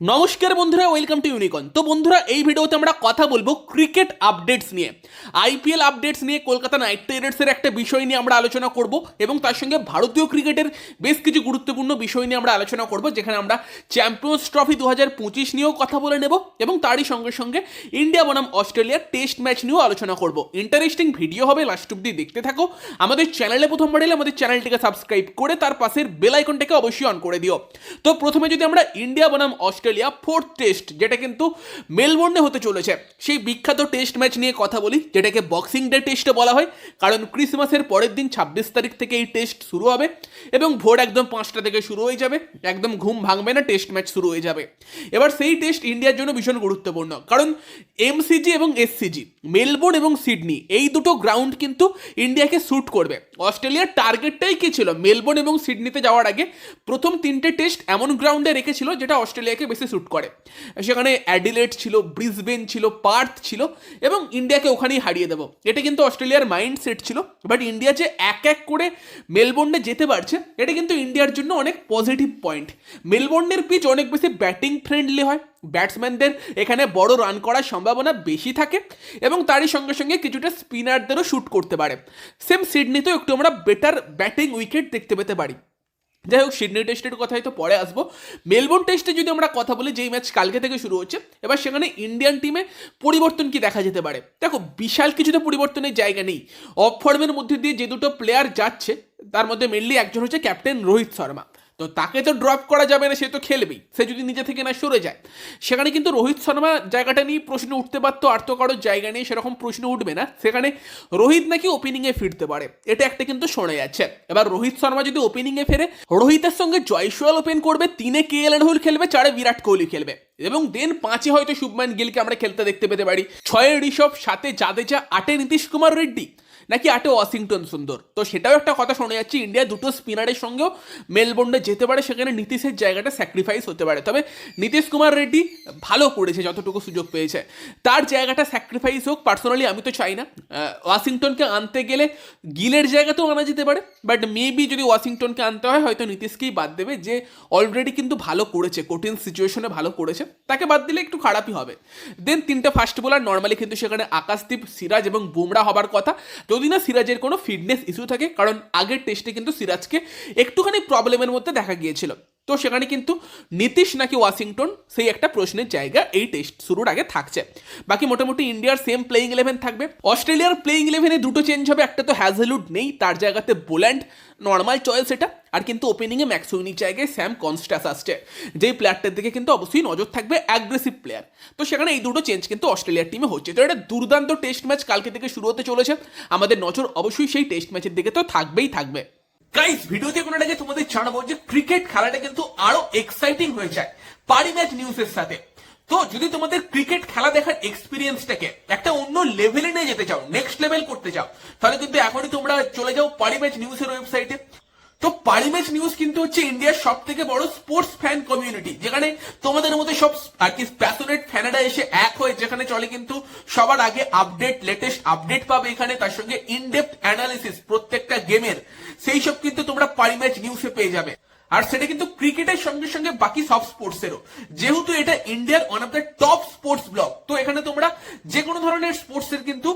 নমস্কার বন্ধুরা welcome to ইউনিকন তো বন্ধুরা, এই ভিডিওতে আমরা কথা বলব ক্রিকেট আপডেটস নিয়ে। আইপিএল আপডেটস নিয়ে, কলকাতা নাইট রাইডার্সের একটা বিষয় নিয়ে আমরা আলোচনা করব এবং তার সঙ্গে ভারতীয় ক্রিকেটের বেশ কিছু গুরুত্বপূর্ণ বিষয় নিয়ে আমরা আলোচনা করব, যেখানে আমরা চ্যাম্পিয়ন্স ট্রফি দু হাজার পঁচিশ নিয়েও কথা বলে নেব এবং তারই সঙ্গে সঙ্গে ইন্ডিয়া বনাম অস্ট্রেলিয়ার টেস্ট ম্যাচ নিয়েও আলোচনা করব। ইন্টারেস্টিং ভিডিও হবে লাস্ট অব্দি দেখতে থাকো। আমাদের চ্যানেলে প্রথমবার এলে আমাদের চ্যানেলটিকে সাবস্ক্রাইব করে তার পাশের বেল আইকনটাকে অবশ্যই অন করে দিও। তো প্রথমে যদি আমরা ইন্ডিয়া বনাম অস্ট্রেলিয়া ফোর্থ টেস্ট, যেটা কিন্তু মেলবোর্নে হতে চলেছে। সেই বিখ্যাত টেস্ট ম্যাচ নিয়ে কথা বলি, যেটাকে বক্সিং ডে টেস্টে বলা হয়, কারণ ক্রিসমাসের পরের দিন ছাব্বিশ তারিখ থেকে এই টেস্ট শুরু হবে এবং ভোর একদম পাঁচটা থেকে শুরু হয়ে যাবে, একদম ঘুম ভাঙবে না, টেস্ট ম্যাচ শুরু হয়ে যাবে। এবার সেই টেস্ট ইন্ডিয়ার জন্য ভীষণ গুরুত্বপূর্ণ, কারণ এমসিজি এবং এসসিজি, মেলবোর্ন এবং সিডনি, এই দুটো গ্রাউন্ড কিন্তু ইন্ডিয়াকে স্যুট করবে। অস্ট্রেলিয়ার টার্গেটটাই কি ছিল? মেলবোর্ন এবং সিডনিতে যাওয়ার আগে প্রথম তিনটে টেস্ট এমন গ্রাউন্ডে রেখেছিল, যেটা অস্ট্রেলিয়াকে বেশি স্যুট করে। সেখানে অ্যাডিলেট ছিল, ব্রিসবেন ছিল, পার্থ ছিল এবং ইন্ডিয়াকে ওখানেই হারিয়ে দেবো। এটা কিন্তু অস্ট্রেলিয়ার মাইন্ড সেট ছিল বাট ইন্ডিয়া যে এক এক করে মেলবোর্নে যেতে পারছে, এটা কিন্তু ইন্ডিয়ার জন্য অনেক পজিটিভ পয়েন্ট মেলবোর্নের পিচ অনেক বেশি ব্যাটিং ফ্রেন্ডলি হয়। ব্যাটসম্যানদের এখানে বড় রান করার সম্ভাবনা বেশি থাকে এবং তারই সঙ্গে সঙ্গে কিছুটা স্পিনারদেরও শ্যুট করতে পারে। সেম সিডনিতেও একটু আমরা বেটার ব্যাটিং উইকেট দেখতে পেতে পারি। যাই হোক সিডনি টেস্টের কথাই তো পরে আসব। মেলবোর্ন টেস্টে যদি আমরা কথা বলি, যেই ম্যাচ কালকে থেকে শুরু হচ্ছে, এবার সেখানে ইন্ডিয়ান টিমে পরিবর্তন কি দেখা যেতে পারে? দেখো, বিশাল কিছু তো পরিবর্তনের জায়গা নেই। অফ ফর্মের মধ্যে দিয়ে যে দুটো প্লেয়ার যাচ্ছে, তার মধ্যে মেনলি একজন হচ্ছে ক্যাপ্টেন রোহিত শর্মা তো তাকে তো ড্রপ করা যাবে না, সে তো খেলবেই। সে যদি নিজে থেকে না সরে যায়। সেখানে কিন্তু রোহিত শর্মা জায়গাটা নিয়ে প্রশ্ন উঠতে পারতো, আর তো কারোর জায়গা নেই, সেরকম প্রশ্ন উঠবে না। সেখানে রোহিত নাকি ওপেনিংয়ে ফিরতে পারে, এটা একটা কিন্তু শোনা যাচ্ছে। এবার রোহিত শর্মা যদি ওপেনিংয়ে ফেরে, রোহিতের সঙ্গে জয়সওয়াল ওপেন করবে, তিনে কে এল রাহুল খেলবে, চারে বিরাট কোহলি খেলবে। এবং দেন পাঁচে হয়তো শুভমান গিলকে আমরা খেলতে দেখতে পেতে পারি। ছয়ে ঋষভ, সাতে জাদেজা, আটে নীতিশ কুমার রেড্ডি। নাকি আটে ওয়াশিংটন সুন্দর? তো সেটাও একটা কথা শোনা যাচ্ছে, ইন্ডিয়া দুটো স্পিনারের সঙ্গেও মেলবোর্নে যেতে পারে, সেখানে নীতিশের জায়গাটা স্যাক্রিফাইস হতে পারে। তবে নীতিশ কুমার রেড্ডি ভালো করেছে যতটুকু সুযোগ পেয়েছে। তার জায়গাটা স্যাক্রিফাইস হোক পার্সোনালি আমি তো চাই না। ওয়াশিংটনকে আনতে গেলে গিলের জায়গাতেও আনা যেতে পারে বাট মেবি যদি ওয়াশিংটনকে আনতে হয়, হয়তো নীতিশকেই বাদ দেবে, যে অলরেডি কিন্তু ভালো করেছে, কঠিন সিচুয়েশনে ভালো করেছে। তাকে বাদ দিলে একটু খারাপই হবে। দেন তিনটে ফাস্ট বোলার নর্মালি কিন্তু সেখানে আকাশদীপ, সিরাজ এবং বুমরা হবার কথা। যদি না সিরাজের কোনো ফিটনেস ইস্যু থাকে, কারণ আগের টেস্টে কিন্তু সিরাজকে একটুখানি প্রবলেমের মধ্যে দেখা গিয়েছিল। তো সেখানে কিন্তু নীতিশ নাকি ওয়াশিংটন, সেই একটা প্রশ্নের জায়গা এই টেস্ট শুরুর আগে থাকছে। বাকি মোটামুটি ইন্ডিয়ার সেম প্লেইং ইলেভেন থাকবে। অস্ট্রেলিয়ার প্লেইং ইলেভেনে দুটো চেঞ্জ হবে, একটা তো হ্যাজেলুড নেই, তার জায়গাতে বোল্যান্ড নর্মাল চয়েস এটা। আর কিন্তু ওপেনিংয়ে ম্যাক্সুইনির জায়গায় স্যাম কনস্টাস আসছে। যেই প্লেয়ারটার দিকে কিন্তু অবশ্যই নজর থাকবে অ্যাগ্রেসিভ প্লেয়ার তো সেখানে এই দুটো চেঞ্জ কিন্তু অস্ট্রেলিয়ার টিমে হচ্ছে। তো এটা দুর্দান্ত টেস্ট ম্যাচ কালকে থেকে শুরু হতে চলেছে। আমাদের নজর অবশ্যই সেই টেস্ট ম্যাচের দিকে তো থাকবেই থাকবে। গাইস ভিডিওতে কোনো আগে তোমাদের জানাব যে ক্রিকেট খেলাটা কিন্তু আরও এক্সাইটিং হয়ে যায়। পারি ম্যাচ নিউজের সাথে। তো যদি তোমাদের ক্রিকেট খেলা দেখার এক্সপিরিয়েন্সটাকে একটা অন্য লেভেলে নিয়ে যেতে চাও নেক্সট লেভেল করতে চাও, তাহলে কিন্তু এখনই তোমরা চলে যাও পারি ম্যাচ নিউজের ওয়েবসাইটে তো পারি ম্যাচ নিউজ কিন্তু হচ্ছে ইন্ডিয়ার সব থেকে বড় স্পোর্টস ফ্যান কমিউনিটি যেখানে তোমাদের মধ্যে সব আর কি প্যাশনেট ফ্যানেরা এসে এক হয়ে, যেখানে চলে কিন্তু সবার আগে আপডেট লেটেস্ট আপডেট পাবে এখানে, তার সঙ্গে ইনডেপথ অ্যানালিসিস প্রত্যেকটা গেমের সেই সব কিন্তু তোমরা পারি ম্যাচ নিউজে পেয়ে যাবে। আর সেটা কিন্তু ক্রিকেটের সঙ্গে সঙ্গে বাকি সব স্পোর্টসেরও যেহেতু এটা ইন্ডিয়ার one of the top sports blog তো এখানে তোমরা যে কোনো ধরনের স্পোর্টসের কিন্তু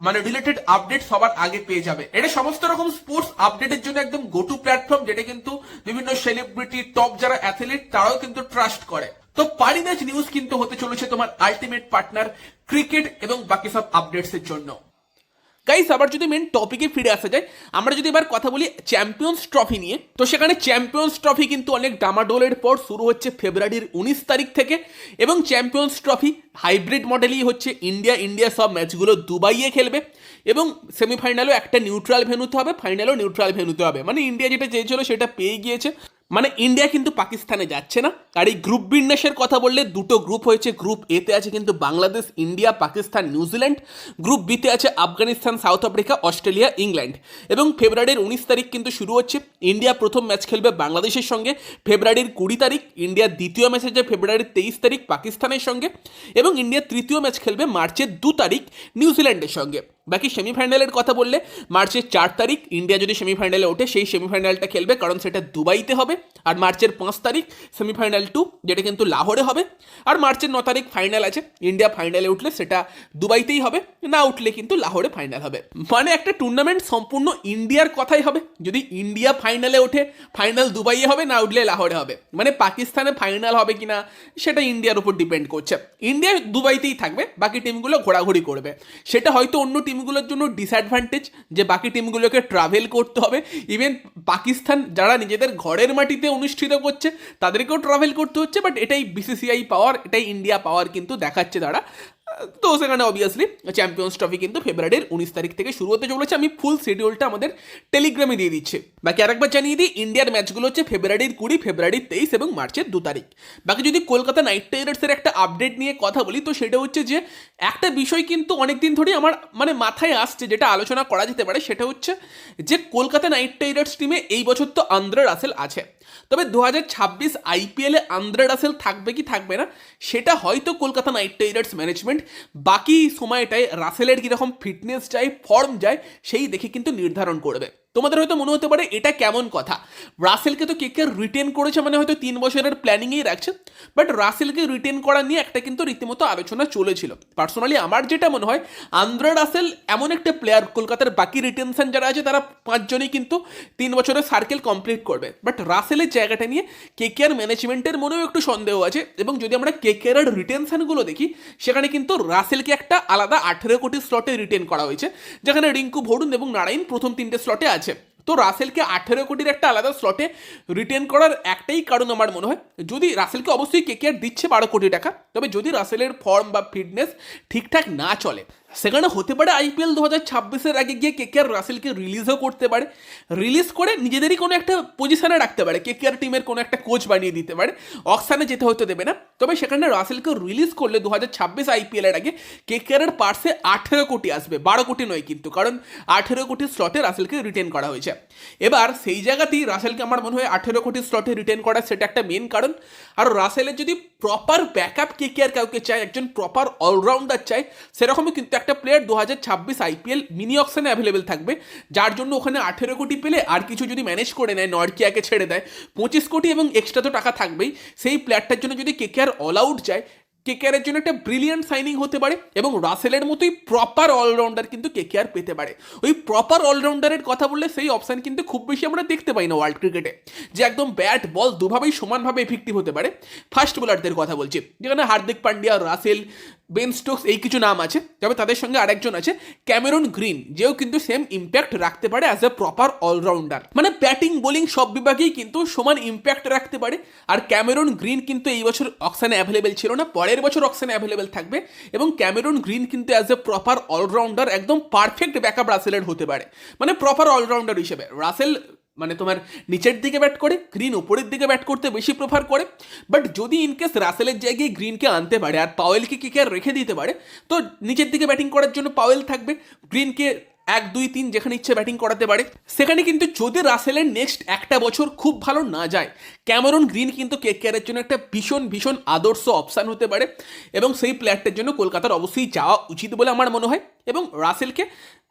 মানে রিলেটেড আপডেট সবার আগে পেয়ে যাবে। এটা সমস্ত রকম স্পোর্টস আপডেটের জন্য একদম গো টু প্ল্যাটফর্ম যেটা কিন্তু বিভিন্ন সেলিব্রিটি টপ যারা অ্যাথলিট তারাও কিন্তু ট্রাস্ট করে। তো পারি ম্যাচ নিউজ কিন্তু হতে চলেছে তোমার আলটিমেট পার্টনার ক্রিকেট এবং বাকি সব আপডেটস এর জন্য। গাইস আবার যদি মেন টপিকে ফিরে আসা যায়, আমরা যদি এবার কথা বলি চ্যাম্পিয়ন্স ট্রফি নিয়ে, তো সেখানে চ্যাম্পিয়ন্স ট্রফি কিন্তু অনেক ডামাডোলের পর শুরু হচ্ছে ফেব্রুয়ারির উনিশ তারিখ থেকে এবং চ্যাম্পিয়ন্স ট্রফি হাইব্রিড মডেলই হচ্ছে ইন্ডিয়া ইন্ডিয়া সব ম্যাচগুলো দুবাইয়ে খেলবে এবং সেমিফাইনালও একটা নিউট্রাল ভেনুতে হবে ফাইনালও নিউট্রাল ভেনুতে হবে। মানে ইন্ডিয়া যেটা চেয়েছিল সেটা পেয়ে গিয়েছে। মানে ইন্ডিয়া কিন্তু পাকিস্তানে যাচ্ছে না। আর এই গ্রুপ বিন্যাসের কথা বললে দুটো গ্রুপ হয়েছে। গ্রুপ এতে আছে কিন্তু Bangladesh India Pakistan New Zealand group বিতে আছে Afghanistan South Africa Australia England এবং ফেব্রুয়ারির উনিশ তারিখ কিন্তু শুরু হচ্ছে। ইন্ডিয়া প্রথম ম্যাচ খেলবে বাংলাদেশের সঙ্গে। ফেব্রুয়ারির কুড়ি তারিখ ইন্ডিয়ার দ্বিতীয় ম্যাচ আছে। ফেব্রুয়ারির তেইশ তারিখ পাকিস্তানের সঙ্গে। এবং ইন্ডিয়ার তৃতীয় ম্যাচ খেলবে মার্চের দু তারিখ নিউজিল্যান্ডের সঙ্গে। বাকি সেমিফাইনালের কথা বললে মার্চের চার তারিখ, ইন্ডিয়া যদি সেমিফাইনালে ওঠে, সেই সেমিফাইনালটা খেলবে, কারণ সেটা দুবাইতে হবে। আর মার্চের পাঁচ তারিখ, সেমিফাইনাল টু যেটা কিন্তু লাহোরে হবে। আর মার্চের ন তারিখ ফাইনাল আছে, ইন্ডিয়া ফাইনালে উঠলে সেটা দুবাইতেই হবে, না উঠলে কিন্তু লাহোরে ফাইনাল হবে। মানে একটা টুর্নামেন্ট সম্পূর্ণ ইন্ডিয়ার কথাই হবে। যদি ইন্ডিয়া ফাইনালে ওঠে, ফাইনাল দুবাইয়ে হবে, না উঠলে লাহোরে হবে। মানে পাকিস্তানে ফাইনাল হবে কিনা সেটা ইন্ডিয়ার উপর ডিপেন্ড করছে। ইন্ডিয়া দুবাইতেই থাকবে, বাকি টিমগুলো ঘোরাঘুরি করবে। সেটা হয়তো অন্য টিমগুলোর জন্য ডিসঅ্যাডভান্টেজ যে বাকি টিমগুলোকে ট্রাভেল করতে হবে। ইভেন পাকিস্তান যারা নিজেদের ঘরের মাটিতে অনুষ্ঠিত করছে, তাদেরকেও ট্রাভেল করতে হচ্ছে বাট এটাই বিসিসিআই পাওয়ার এটাই ইন্ডিয়া পাওয়ার কিন্তু দেখাচ্ছে তারা। তো সেখানে অবভিয়াসলি চ্যাম্পিয়ন্স ট্রফি কিন্তু ফেব্রুয়ারির উনিশ তারিখ থেকে শুরু হতে চলেছে। আমি ফুল শিডিউলটা আমাদের টেলিগ্রামে দিয়ে দিচ্ছি। বাকি আরেকবার জানিয়ে দিই ইন্ডিয়ার ম্যাচগুলো হচ্ছে ফেব্রুয়ারির কুড়ি ফেব্রুয়ারির তেইশ এবং মার্চের দু তারিখ। বাকি যদি কলকাতা নাইট রাইডার্সের একটা আপডেট নিয়ে কথা বলি, তো সেটা হচ্ছে যে, একটা বিষয় কিন্তু অনেকদিন ধরেই আমার মানে মাথায় আসছে, যেটা আলোচনা করা যেতে পারে, সেটা হচ্ছে যে, কলকাতা নাইট রাইডার্স টিমে এই বছর তো আন্দ্রে রাসেল আছে। তবে দু হাজার ছাব্বিশ আইপিএলে আন্দ্রে রাসেল থাকবে কি থাকবে না, সেটা হয়তো কলকাতা নাইট রাইডার্স ম্যানেজমেন্ট বাকি সময়টায় রাসেলের কীরকম ফিটনেস যায় ফর্ম যায় সেই দেখে কিন্তু নির্ধারণ করবে। তোমাদের হয়তো মনে হতে পারে এটা কেমন কথা? রাসেলকে তো কে রিটেন করেছে মানে হয়তো তিন বছরের প্ল্যানিংয়েই রাখছে। বাট রাসেলকে রিটেন করা নিয়ে একটা কিন্তু রীতিমতো আলোচনা চলেছিল। পার্সোনালি আমার যেটা মনে হয়, আন্দ্রা রাসেল এমন একটা প্লেয়ার কলকাতার বাকি রিটেনশন যারা আছে, তারা পাঁচজনই কিন্তু তিন বছরের সার্কেল কমপ্লিট করবে। বাট রাসেলের জায়গাটা নিয়ে কে কে আর ম্যানেজমেন্টের মনেও একটু সন্দেহ আছে। এবং যদি আমরা কে কে আর রিটেনশনগুলো দেখি, সেখানে কিন্তু রাসেলকে একটা আলাদা আঠেরো কোটি স্লটে রিটেন করা হয়েছে। যেখানে রিঙ্কু ভরুন এবং নারায়ণ প্রথম তিনটে স্লটে আছে। action. তো রাসেলকে আঠেরো কোটির একটা আলাদা স্লটে রিটেন করার একটাই কারণ আমার মনে হয়। যদি রাসেলকে অবশ্যই কে কে আর দিচ্ছে বারো কোটি টাকা, তবে যদি রাসেলের ফর্ম বা ফিটনেস ঠিকঠাক না চলে, সেখানে হতে পারে আইপিএল দু হাজার ছাব্বিশের আগে গিয়ে কে কে আর রাসেলকে রিলিজও করতে পারে। রিলিজ করে নিজেদেরই কোনো একটা পজিশনে রাখতে পারে কে কে আর টিমের কোনো একটা কোচ বানিয়ে দিতে পারে অকসানে যেতে হতে দেবে না। তবে সেখানে রাসেলকে রিলিজ করলে দু হাজার ছাব্বিশ আইপিএলের আগে কে কে আর পার্সে আঠেরো কোটি আসবে, বারো কোটি নয় কিন্তু, কারণ আঠেরো কোটি স্লটে রাসেলকে রিটেন করা হয়েছে। এবার সেই জায়গাতেই রাসেলকে আমার মনে হয় আঠেরো কোটি স্লটে রিটেন করা সেটা একটা মেন কারণ। আর রাসেলের যদি প্রপার ব্যাকআপ কে কে আর কাউকে চায়, একজন প্রপার অলরাউন্ডার চায়, সেরকমই কিন্তু একটা প্লেয়ার দু হাজার ছাব্বিশ আইপিএল মিনি অপশানে অ্যাভেলেবেল থাকবে। যার জন্য ওখানে আঠেরো কোটি পেলে আর কিছু যদি ম্যানেজ করে নেয়, নর্কিয়াকে ছেড়ে দেয়, পঁচিশ কোটি এবং এক্সট্রা তো টাকা থাকবেই। সেই প্লেয়ারটার জন্য যদি কে কে আর অল আউট যায় কেকেআরের জন্য একটা ব্রিলিয়ান্ট সাইনিং হতে পারে এবং রাসেলের মতোই প্রপার অলরাউন্ডার কিন্তু কেকেআর পেতে পারে। ওই প্রপার অলরাউন্ডারের কথা বললে সেই অপশান কিন্তু খুব বেশি আমরা দেখতে পাই না ওয়ার্ল্ড ক্রিকেটে যে একদম ব্যাট বল দুভাবেই সমানভাবে এফেক্টিভ হতে পারে। ফার্স্ট বোলারদের কথা বলছি, যেখানে Hardik Pandya Russell Ben Stokes এই কিছু নাম আছে, তবে তাদের সঙ্গে আরেকজন আছে, ক্যামেরন গ্রিন, যেও কিন্তু সেম ইম্প্যাক্ট রাখতে পারে অ্যাজ এ প্রপার অলরাউন্ডার মানে ব্যাটিং বোলিং সব বিভাগেই কিন্তু সমান ইম্প্যাক্ট রাখতে পারে, আর ক্যামেরন গ্রিন কিন্তু এই বছর অকশানে অ্যাভেলেবেল ছিল না, পরের বছর অকশানে অ্যাভেলেবেল থাকবে, এবং ক্যামেরন গ্রিন কিন্তু অ্যাজ এ প্রপার অলরাউন্ডার একদম পারফেক্ট ব্যাকআপ রাসেলের হতে পারে। মানে প্রপার অলরাউন্ডার হিসেবে রাসেল মানে তোমার নিচের দিকে ব্যাট করে গ্রিন উপরের দিকে ব্যাট করতে বেশি প্রেফার করে। বাট যদি ইনকেস রাসেলের জায়গায় গ্রিনকে আনতে পারে আর পাওয়েলকে কিকে আর রেখে দিতে পারে, তো নিচের দিকে ব্যাটিং করার জন্য পাওয়েল থাকবে। গ্রিনকে এক, দুই, তিন যেখানে ইচ্ছে ব্যাটিং করাতে পারে। সেখানে কিন্তু যদি রাসেলের নেক্সট একটা বছর খুব ভালো না যায় ক্যামেরন গ্রিন কিন্তু কে কেয়ারের জন্য একটা ভীষণ ভীষণ আদর্শ অপশান হতে পারে। এবং সেই প্লেয়ারটার জন্য কলকাতার অবশ্যই যাওয়া উচিত বলে আমার মনে হয়। এবং রাসেলকে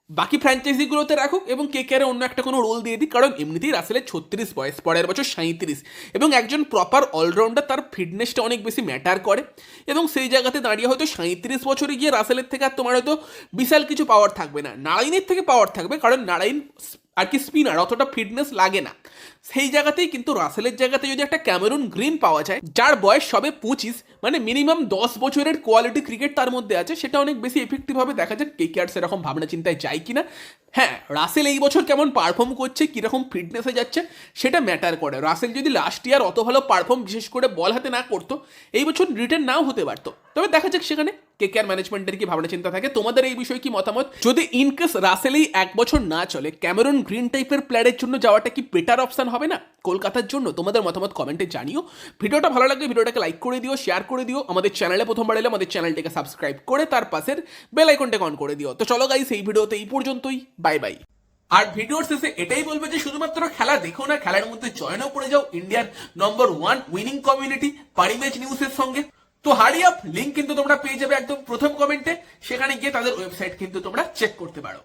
বাকি ফ্র্যাঞ্চাইজিগুলোতে রাখুক এবং কে কেয়ারে অন্য একটা কোনো রোল দিয়ে দিই কারণ এমনিতেই রাসেলের ছত্রিশ বয়স পরের বছর সাঁত্রিশ এবং একজন প্রপার অলরাউন্ডার তার ফিটনেসটা অনেক বেশি ম্যাটার করে। এবং সেই জায়গাতে দাঁড়িয়ে হয়তো সাঁত্রিশ বছরে গিয়ে রাসেলের থেকে আর তোমার হয়তো বিশাল কিছু পাওয়ার থাকবে না। নারায়ণের থেকে পাওয়ার থাকবে, কারণ নারায়ণ আর কি স্পিনার অতটা ফিটনেস লাগে না। সেই জায়গাতেই কিন্তু রাসেলের জায়গাতে যদি একটা ক্যামেরুন গ্রিন পাওয়া যায়, যার বয়স সবে পঁচিশ মানে মিনিমাম দশ বছরের কোয়ালিটি ক্রিকেট তার মধ্যে আছে, সেটা অনেক বেশি এফেক্টিভ হবে। দেখা যাক কে কে আর সেরকম ভাবনা চিন্তায় যায় কিনা। হ্যাঁ রাসেল এই বছর কেমন পারফর্ম করছে, কীরকম ফিটনেসে যাচ্ছে, সেটা ম্যাটার করে। রাসেল যদি লাস্ট ইয়ার অত ভালো পারফর্ম বিশেষ করে বল হাতে না করতো, এই বছর রিটার্ন নাও হতে পারতো। তবে দেখা যাক সেখানে কে কে আর ম্যানেজমেন্টের কি ভাবনা চিন্তা থাকে? তোমাদের এই বিষয়ে কি মতামত? যদি ইনকেস রাসেলেই এক বছর না চলে, ক্যামেরন গ্রিন টাইপের প্লেয়ারের জন্য যাওয়াটা কি বেটার অপশন হবে না? কলকাতার জন্য তোমাদের মতামত কমেন্টে জানিও। ভিডিওটা ভালো লাগলে ভিডিওটাকে লাইক করে দিও শেয়ার করে দিও। আমাদের চ্যানেলে প্রথমবার এলে আমাদের চ্যানেলটাকে সাবস্ক্রাইব করে তার পাশের বেল আইকনটাকে অন করে দিও। তো চলো গাইস এই ভিডিওতে এই পর্যন্তই। বাই বাই আর ভিডিওর শেষে এটাই বলবে যে শুধুমাত্র খেলা দেখো না, খেলার মধ্যে জয়েনও করে যাও। ইন্ডিয়ার নম্বর ওয়ান উইনিং কমিউনিটি পারিমেজ নিউজের সঙ্গে। তো হারি আপ লিঙ্ক কিন্তু তোমরা পেয়ে যাবে একদম প্রথম কমেন্টে সেখানে গিয়ে তাদের ওয়েবসাইট কিন্তু তোমরা চেক করতে পারো।